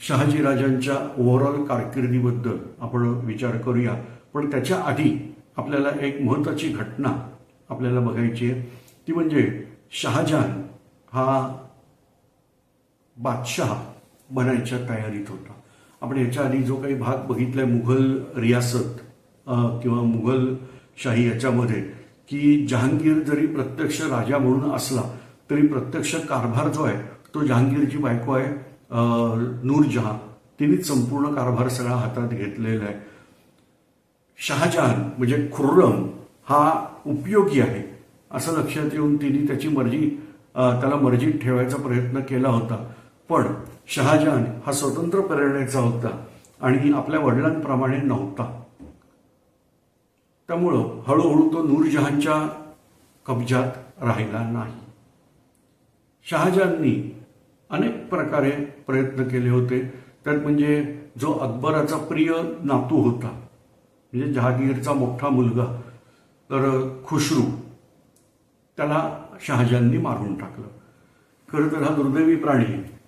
शहाजीराजांच्या overall कारकिर्दीबद्दल आपण विचार करूया. पण त्याच्या आधी आपल्याला एक महत्त्वाची घटना आपल्याला बघायची आहे. ती म्हणजे शहाजहान हा बादशहा बनायच्या तयारीत होता. आपण याच्या आधी जो काही भाग बघितला आहे मुघल रियासत किंवा मुघल शाही याच्यामध्ये की जहांगीर जरी प्रत्यक्ष राजा म्हणून असला तरी प्रत्यक्ष कारभार जो आहे तो जहांगीरची बायको आहे. नूरजहां. तिनेच संपूर्ण कारभार सगळा हातात घेतलेला आहे. शहाजहान म्हणजे खुर्रम हा उपयोगी आहे असं लक्षात येऊन तिने त्याची मर्जी त्याला मर्जीत ठेवायचा प्रयत्न केला होता. पण शहाजहान हा स्वतंत्र प्रेरणेचा होता आणि आपल्या वडिलांप्रमाणे नव्हता. त्यामुळं हळूहळू तो नूरजहानच्या कब्जात राहिला नाही. शहाजहाननी अनेक प्रकारे प्रयत्न केले होते. त्यात म्हणजे जो अकबराचा प्रिय नातू होता म्हणजे जहागीरचा मोठा मुलगा तर खुशरू त्याला शहाजांनी मारून टाकलं. खरं तर हा दुर्दैवी प्राणी आहे.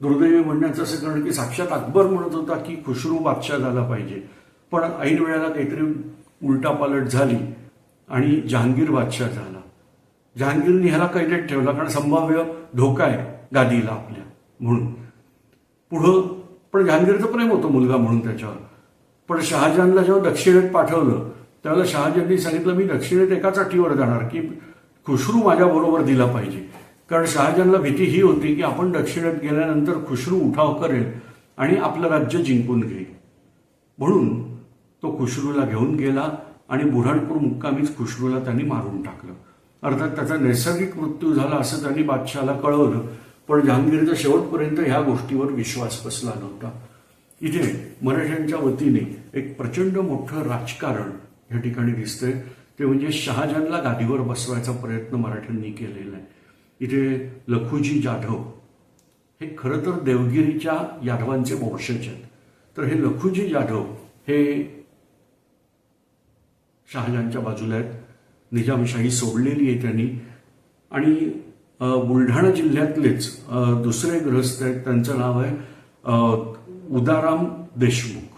दुर्दैवी म्हणण्याचं असं कारण की साक्षात अकबर म्हणत होता की खुशरू बादशाह झाला पाहिजे. पण ऐन वेळेला काहीतरी उलटापालट झाली आणि जहांगीर बादशाह झाला. जहांगीरने ह्याला कैदेत ठेवला कारण संभाव्य धोका आहे. गादीला आपल्या म्हणून. पुढं पण जहांगीरचं प्रेम होतं मुलगा म्हणून त्याच्यावर. पण शहाजहानला जेव्हा दक्षिणेत पाठवलं त्यावेळेला शहाजहाननी सांगितलं मी दक्षिणेत एकाच अटीवर जाणार की खुशरू माझ्याबरोबर दिला पाहिजे. कारण शहाजहानला भीती ही होती की आपण दक्षिणेत गेल्यानंतर खुशरू उठाव करेल आणि आपलं राज्य जिंकून घेईल. म्हणून तो खुशरूला घेऊन गेला आणि बुऱ्हाणपूर मुक्कामीच खुशरूला त्यांनी मारून टाकलं. अर्थात त्याचा नैसर्गिक मृत्यू झाला असं त्यांनी बादशहाला कळवलं. पण जहांगीरचा शेवटपर्यंत ह्या गोष्टीवर विश्वास बसला नव्हता. इथे मराठ्यांच्या वतीने एक प्रचंड मोठं राजकारण या ठिकाणी दिसतंय. ते म्हणजे शहाजहानला गादीवर बसवायचा प्रयत्न मराठ्यांनी केलेला आहे. इथे लखुजी जाधव हे खरं तर देवगिरीच्या यादवांचे वंशज आहेत. तर हे लखुजी जाधव हे शहाजहानच्या बाजूला आहेत. निजामशाही सोडलेली आहे त्यांनी. आणि बुलढाणा जिल्ह्यातलेच दुसरे ग्रस्त आहेत त्यांचं नाव आहे उदाराम देशमुख.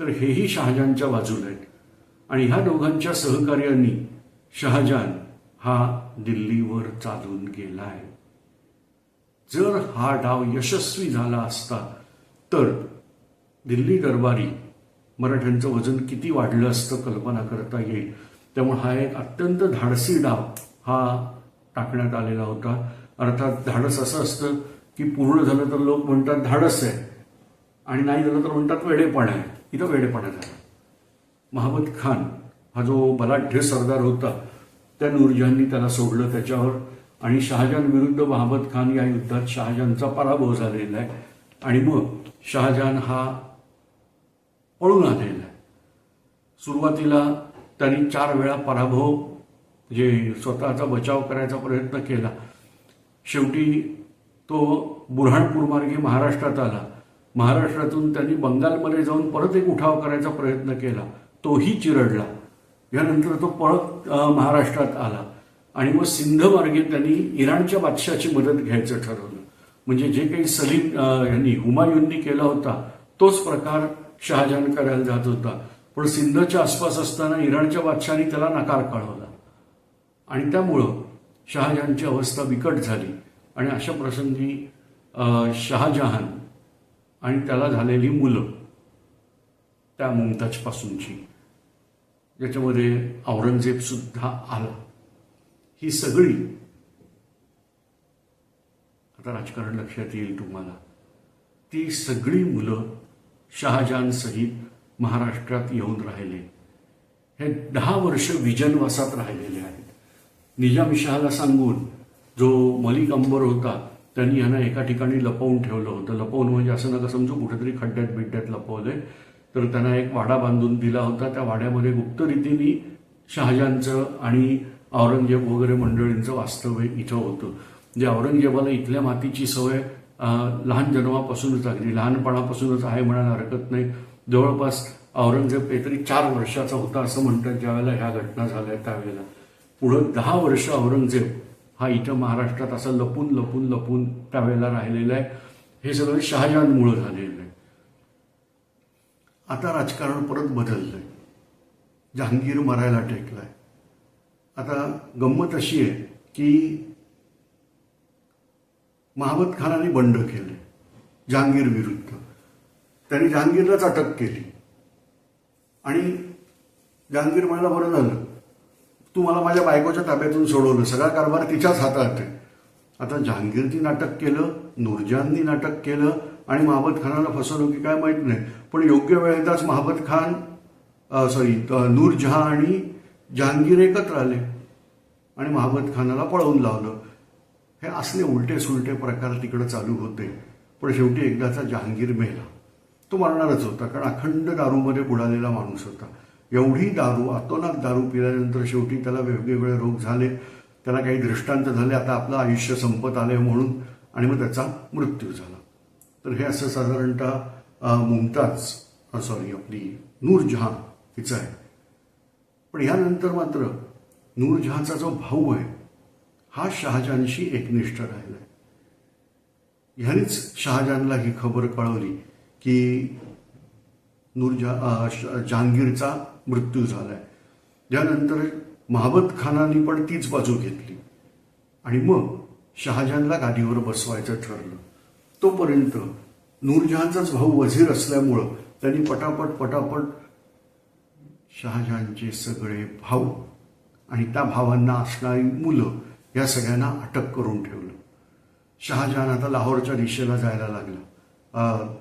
तर हेही शहाजहानच्या बाजूला आहेत. आणि ह्या दोघांच्या सहकार्यांनी शहाजहान हा दिल्लीवर चालून गेलाय. जर हा डाव यशस्वी झाला असता तर दिल्ली दरबारी मराठ्यांचं वजन किती वाढलं असतं कल्पना करता येईल. त्यामुळे हा एक अत्यंत धाडसी डाव हा टाकण्यात आलेला होता. अर्थात धाडस असं असतं की पूर्ण झालं तर लोक म्हणतात धाडस आहे. आणि नाही झालं तर म्हणतात वेडेपण आहे. इथं वेडेपणा झाला. महमद खान हा जो बलाढ्य सरदार होता त्या नूरजहांनी त्याला सोडलं त्याच्यावर. आणि शहाजहान विरुद्ध महमद खान या युद्धात शहाजहानचा पराभव झालेला आहे. आणि मग शहाजहान हा पळून आलेला आहे. सुरुवातीला त्यांनी चार वेळा पराभव जे स्वतःचा बचाव करायचा प्रयत्न केला. शेवटी तो बुऱ्हाणपूर मार्गे महाराष्ट्रात आला. महाराष्ट्रातून त्यांनी बंगालमध्ये जाऊन परत एक उठाव करायचा प्रयत्न केला. तोही चिरडला. यानंतर तो परत महाराष्ट्रात आला. आणि मग सिंध मार्गे त्यांनी इराणच्या बादशाची मदत घ्यायचं ठरवलं. म्हणजे जे काही सलीम यांनी हुमायूंनी केला होता तोच प्रकार शहाजहान करायला जात होता. पण सिंधच्या आसपास असताना इराणच्या बादशाने त्याला नकार कळवला. आणि त्यामुळं शहाजहानची अवस्था बिकट झाली. आणि अशा प्रसंगी शहाजहान आणि त्याला झालेली मुलं त्या मुमताजपासूनची ज्याच्यामध्ये औरंगजेब सुद्धा आला. ही सगळी आता राजकारण लक्षात येईल तुम्हाला. ती सगळी मुलं शहाजहान सहित महाराष्ट्रात येऊन राहिले. हे दहा वर्ष विजनवासात राहिलेले आहेत. निजामशहाला सांगून जो मलिक अंबर होता त्यांनी ह्यांना एका ठिकाणी लपवून ठेवलं होतं. लपवून म्हणजे असं नका समजू कुठेतरी खड्ड्यात बिड्ड्यात लपवलंय तर त्यांना एक वाडा बांधून दिला होता. त्या वाड्यामध्ये गुप्तरीतीने शहाजांचं आणि औरंगजेब वगैरे मंडळींचं वास्तव्य इथं होतं. जे औरंगजेबाला इथल्या मातीची सवय लहान जन्मापासूनच लागली लहानपणापासूनच आहे म्हणायला हरकत नाही. जवळपास औरंगजेब काहीतरी चार वर्षाचा होता असं म्हणतात ज्यावेळेला ह्या घटना झाल्या त्यावेळेला. पुढं दहा वर्ष औरंगजेब हा इथं महाराष्ट्रात असं लपून लपून लपून त्यावेळेला राहिलेला आहे. हे सगळं शहाजहानमुळं झालेलं आहे. आता राजकारण परत बदललंय. जहांगीर मरायला टेकलाय. आता गंमत अशी आहे की महाबत खानाने बंड केले जहांगीर विरुद्ध. त्यांनी जहांगीरलाच अटक केली. आणि जहांगीर मला बरं झालं. तू मला माझ्या बायकोच्या ताब्यातून सोडवलं. सगळा कारभार तिच्याच हातात आहे. आता जहांगीरनी नाटक केलं नूरजहाननी नाटक केलं आणि महाबत खानाला फसवलं की काय माहीत नाही. पण योग्य वेळेतच महाबत खान सॉरी नूरजहां आणि जहांगीर एकत्र आले. आणि महाबत खानाला पळवून लावलं. हे असले उलटे सुलटे प्रकार तिकडे चालू होते. पण शेवटी एकदाचा जहांगीर मेला. तो मरणारच होता कारण अखंड दारूमध्ये बुडालेला माणूस होता. एवढी दारू अतोनात दारू पिल्यानंतर शेवटी त्याला वेगवेगळे रोग झाले. त्याला काही दृष्टांत झाले. आता आपलं आयुष्य संपत आले म्हणून आणि मग त्याचा मृत्यू झाला. तर हे असं साधारणतः मुमताज सॉरी आपली नूरजहां हिचं आहे. पण ह्यानंतर मात्र नूरजहांचा जो भाऊ आहे हा शहाजहानशी एकनिष्ठ राहिलाय. ह्यानेच शहाजहानला ही खबर कळवली की नूरजा जहांगीरचा मृत्यू झालाय. त्यानंतर महाबत खानाने पण तीच बाजू घेतली. आणि मग शहाजहानला गादीवर बसवायचं ठरलं. तोपर्यंत नूरजहानचाच भाऊ वझीर असल्यामुळं त्यांनी पटापट पटापट शहाजहानचे सगळे भाऊ आणि त्या भावांना असणारी मुलं या सगळ्यांना अटक करून ठेवलं. शहाजहान आता लाहोरच्या दिशेला जायला लागला.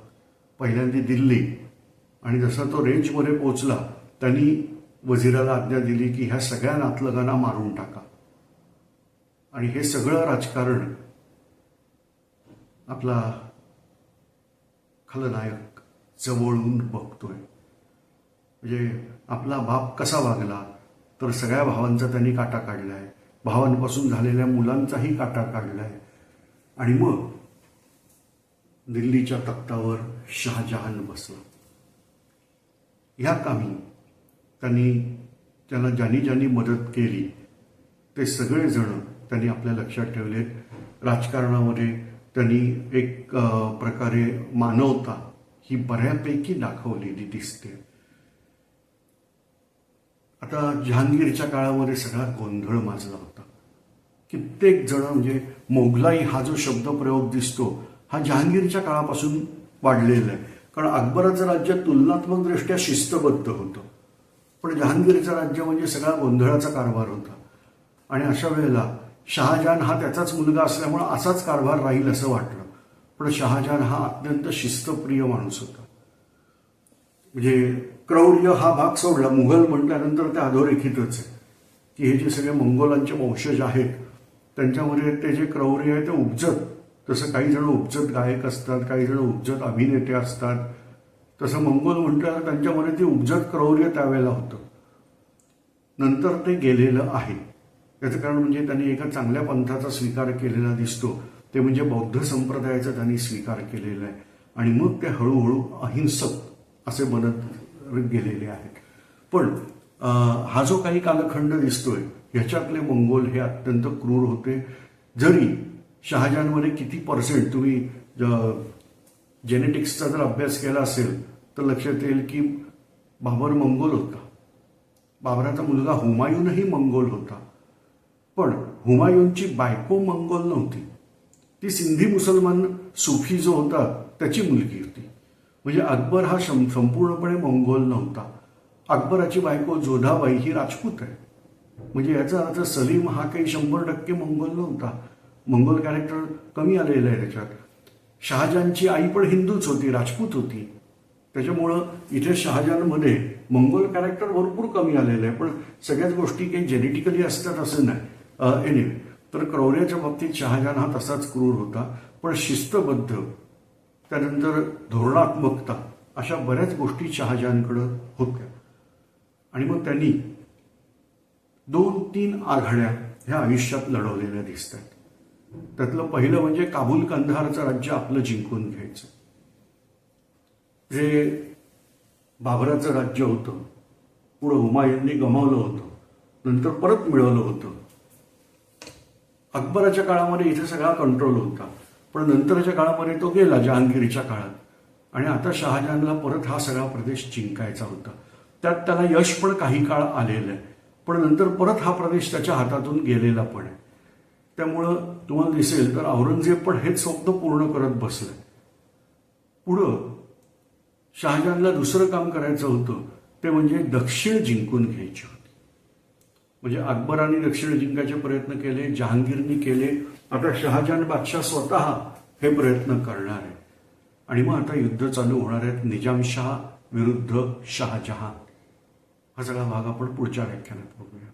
पहिल्यांदा दिल्ली आणि जसा तो रेंजमध्ये पोचला त्यांनी वझिराला आज्ञा दिली की ह्या सगळ्या नातलगांना मारून टाका. आणि हे सगळं राजकारण आपला खलनायक जवळून बघतोय. म्हणजे आपला बाप कसा वागला तर सगळ्या भावांचा त्यांनी काटा काढलाय. भावांपासून झालेल्या मुलांचाही काटा काढलाय. आणि मग दिल्लीच्या तख्तावर शहाजहान बसला. ह्या कामी त्यांनी त्याला ज्यांनी ज्यांनी मदत केली ते सगळेजण त्यांनी आपल्या लक्षात ठेवले. राजकारणामध्ये त्यांनी एक प्रकारे मानवता ही बऱ्यापैकी दाखवलेली दिसते. आता जहांगीरच्या काळामध्ये सगळा गोंधळ माजला होता. कित्येक जण म्हणजे मोगलाई हा जो शब्दप्रयोग दिसतो हा जहांगीरच्या काळापासून वाढलेला आहे. कारण अकबराचं राज्य तुलनात्मकदृष्ट्या शिस्तबद्ध होतं. पण जहांगीरचं राज्य म्हणजे सगळा गोंधळाचा कारभार होता. आणि अशा वेळेला शहाजहान हा त्याचाच मुलगा असल्यामुळे असाच कारभार राहील असं वाटलं. पण शहाजहान हा अत्यंत शिस्तप्रिय माणूस होता. म्हणजे क्रौर्य हा भाग सोडला. मुघल म्हटल्यानंतर ते अधोरेखितच आहे. की हे जे सगळे मंगोलांचे वंशज आहेत त्यांच्यामध्ये ते जे क्रौर्य आहे ते उपजत. तसं काही जण उपजत गायक असतात काही जण उपजत अभिनेते असतात. तसं मंगोल म्हटलं त्यांच्यामध्ये ते उपजत क्रौर्य त्यावेळेला होतं. नंतर ते गेलेलं आहे. याचं कारण म्हणजे त्यांनी एका चांगल्या पंथाचा स्वीकार केलेला दिसतो. ते म्हणजे बौद्ध संप्रदायाचा त्यांनी स्वीकार केलेला आहे. आणि मग ते हळूहळू अहिंसक असे बनत गेलेले आहेत. पण हा जो काही कालखंड दिसतोय ह्याच्यातले मंगोल हे अत्यंत क्रूर होते. जरी शहाजहानमध्ये किती पर्सेंट तुम्ही जेनेटिक्सचा जर अभ्यास केला असेल तर लक्षात येईल की बाबर मंगोल होता. बाबराचा मुलगा हुमायूनही मंगोल होता. पण हुमायूनची बायको मंगोल नव्हती. ती सिंधी मुसलमान सुफी जो होता त्याची मुलगी होती. म्हणजे अकबर हा शं- संपूर्णपणे मंगोल नव्हता. अकबराची बायको जोधाबाई ही राजपूत आहे. म्हणजे याचा अर्थ सलीम हा काही शंभर टक्के मंगोल नव्हता. मंगोल कॅरेक्टर कमी आलेलं आहे त्याच्यात. शहाजहानची आई पण हिंदूच होती राजपूत होती. त्याच्यामुळं इथे शहाजहानमध्ये मंगोल कॅरेक्टर भरपूर कमी आलेलं आहे. पण सगळ्याच गोष्टी काही जेनेटिकली असतात असं नाही. एनिवे तर क्रौर्याच्या बाबतीत शहाजहान हा तसाच क्रूर होता. पण शिस्तबद्ध त्यानंतर धोरणात्मकता अशा बऱ्याच गोष्टी शहाजहानकडं होत्या. आणि मग त्यांनी दोन तीन आघाड्या ह्या आयुष्यात लढवलेल्या दिसतात. त्यातलं पहिलं म्हणजे काबूल कंधारचं राज्य आपलं जिंकून घ्यायचं. जे बाबराचं राज्य होतं पुढं हुमायूंनी गमावलं होतं नंतर परत मिळवलं होतं. अकबराच्या काळामध्ये इथे सगळा कंट्रोल होता. पण नंतरच्या काळामध्ये तो गेला जहांगीरच्या काळात. आणि आता शहाजहानला परत हा सगळा प्रदेश जिंकायचा होता. त्यात त्याला यश पण काही काळ आलेलं आहे. पण नंतर परत हा प्रदेश त्याच्या हातातून गेलेला पण आहे. त्यामुळं तुम्हाला दिसेल तर औरंगजेब पण हेच स्वप्न पूर्ण करत बसले. पुढं शहाजहानला दुसरं काम करायचं होतं ते म्हणजे दक्षिण जिंकून घ्यायची होती. म्हणजे अकबराने दक्षिण जिंकायचे प्रयत्न केले जहांगीरनी केले. आता शहाजहान बादशाह स्वतः हे प्रयत्न करणार आहे आणि मग आता युद्ध चालू होणार आहेत. निजामशाह विरुद्ध शहाजहान. हा सगळा भाग आपण पुढच्या व्याख्यानात बघूया.